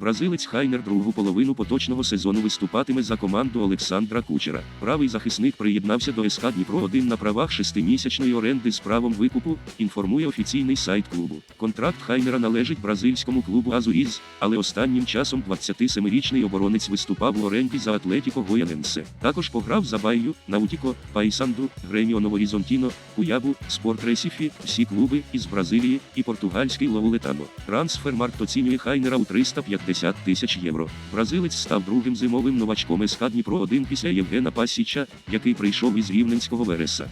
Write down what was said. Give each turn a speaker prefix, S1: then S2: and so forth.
S1: Бразилець Хайнер другу половину поточного сезону виступатиме за команду Олександра Кучера. Правий захисник приєднався до СК Дніпро 1 на правах шестимісячної оренди з правом викупу, інформує офіційний сайт клубу. Контракт Хайнера належить бразильському клубу Азуїз, але останнім часом 27-річний оборонець виступав у оренді за Атлетіко Гояненсе. Також пограв за Байю, Наутіко, Пайсанду, Греміо Новорізонтіно, Куябу, Спорт Ресіфі, всі клуби із Бразилії і португальський Лоулетано. Трансфермаркт оцінює Хайнера у 350 тисяч євро. Бразилець став другим зимовим новачком СК Дніпро 1 після Євгена Пасіча, який прийшов із Рівненського Вереса.